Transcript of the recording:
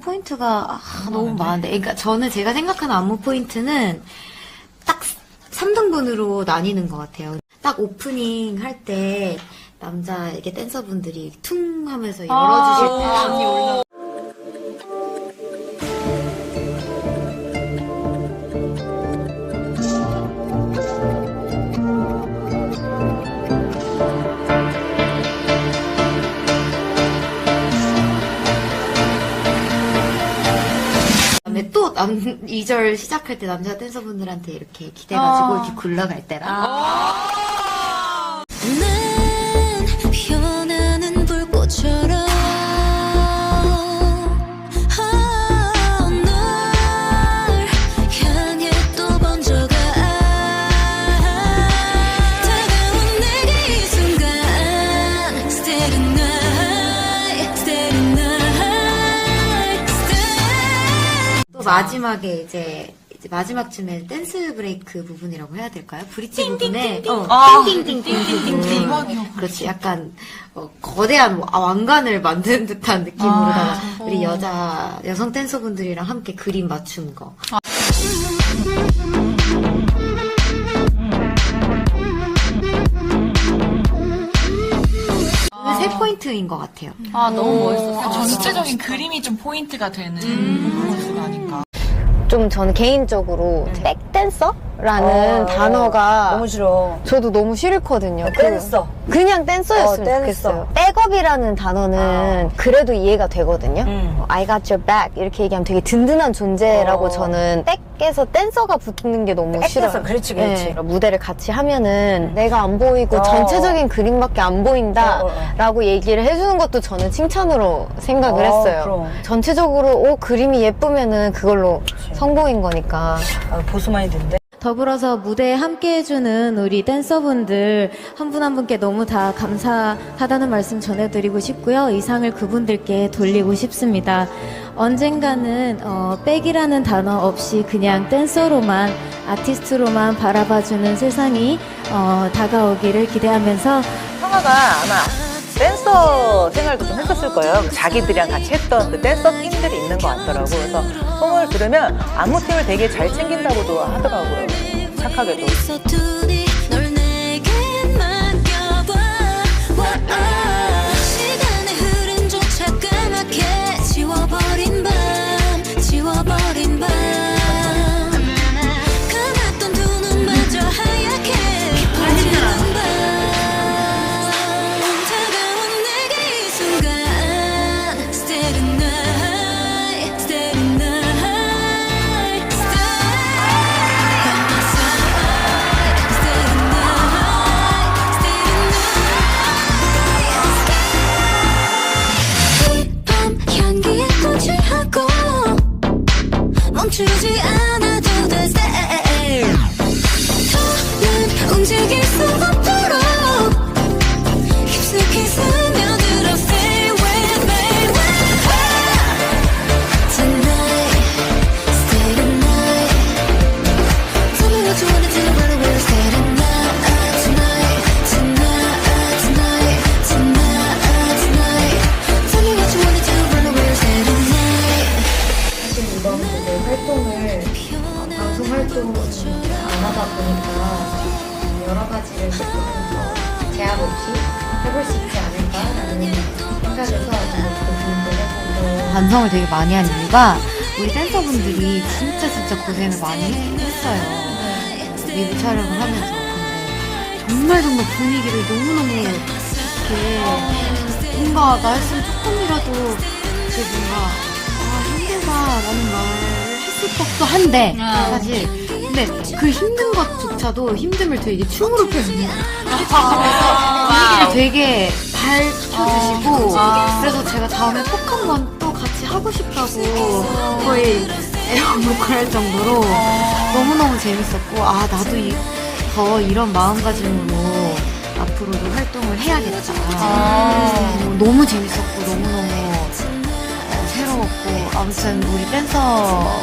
포인트가 아, 너무 많은데. 그러니까 저는 제가 생각하는 안무 포인트는 딱 3등분으로 나뉘는 것 같아요. 딱 오프닝 할 때 남자 이게 댄서분들이 퉁 하면서 열어주실 때 언니 올라. 그다음에 또 남, 2절 시작할 때 남자 댄서분들한테 이렇게 기대가지고 이렇게 굴러갈 때랑. 난 또 마지막에 이제 이제 마지막쯤에 댄스 브레이크 부분이라고 해야 될까요? 브릿지 부분에? 어, 아, 띵띵띵띵띵띵. 그렇지. 약간 어, 거대한 와- 왕관을 만드는 듯한 느낌으로다가 우리 여자 여성 댄서분들이랑 함께 그림 맞춘 거 포인트인 것 같아요. 아, 너무 멋있었어. 전체적인 그림이 좀 포인트가 되는 모습 아닌가. 좀 저는 개인적으로 백댄서라는 어, 단어가 너무 싫어. 저도 너무 싫거든요. 그- 댄서. 그냥 댄서였으면 어, 댄서. 좋겠어요. 백업이라는 단어는 그래도 이해가 되거든요. 음. 어, I got your back 이렇게 얘기하면 되게 든든한 존재라고 어. 저는 백 에서 댄서가 붙는 게 너무 싫어요. 그렇지, 그렇지. 네, 무대를 같이 하면은 내가 안 보이고 어. 전체적인 그림밖에 안 보인다라고 어, 어, 얘기를 해주는 것도 저는 칭찬으로 생각을 어, 했어요. 그럼. 전체적으로 오 그림이 예쁘면은 그걸로 성공인 거니까. 아, 보수 많이 든데. 더불어서 무대에 함께 해주는 우리 댄서분들 한 분 한 분께 너무 다 감사하다는 말씀 전해드리고 싶고요. 이 상을 그분들께 돌리고 싶습니다. 언젠가는 어, 백이라는 단어 없이 그냥 댄서로만 아티스트로만 바라봐주는 세상이 어, 다가오기를 기대하면서 성아가 아마 댄서 생활도 좀 했었을 거예요. 자기들이랑 같이 했던 그 댄서 팀들이 있는 것 같더라고. 그래서 송을 들으면 안무 팀을 되게 잘 챙긴다고도 하더라고요. 착하게도. 해볼 수 있지 생각에서 고민을 해보고 반성을 되게 많이 한 이유가 우리 댄서분들이 진짜 진짜 고생을 많이 했어요. 리뷰 촬영을 하면서. 근데 정말 정말 분위기를 너무너무 이렇게 뭔가 나였으면 조금이라도 그 뭔가 아 힘들다라는 말을 했을 법도 한데 사실 근데 그 힘든 것조차도 힘듦을 되게 춤으로 표현해요. 그래서 분위기를 되게 밝혀주시고 그래서 제가 다음에 꼭 한번 또 같이 하고 싶다고 거의 애원목을 할 정도로 너무너무 재밌었고 아 나도 이, 더 이런 마음가짐으로 앞으로도 활동을 해야겠다. 어, 너무 재밌었고 너무너무 어, 새로웠고 아무튼 우리 댄서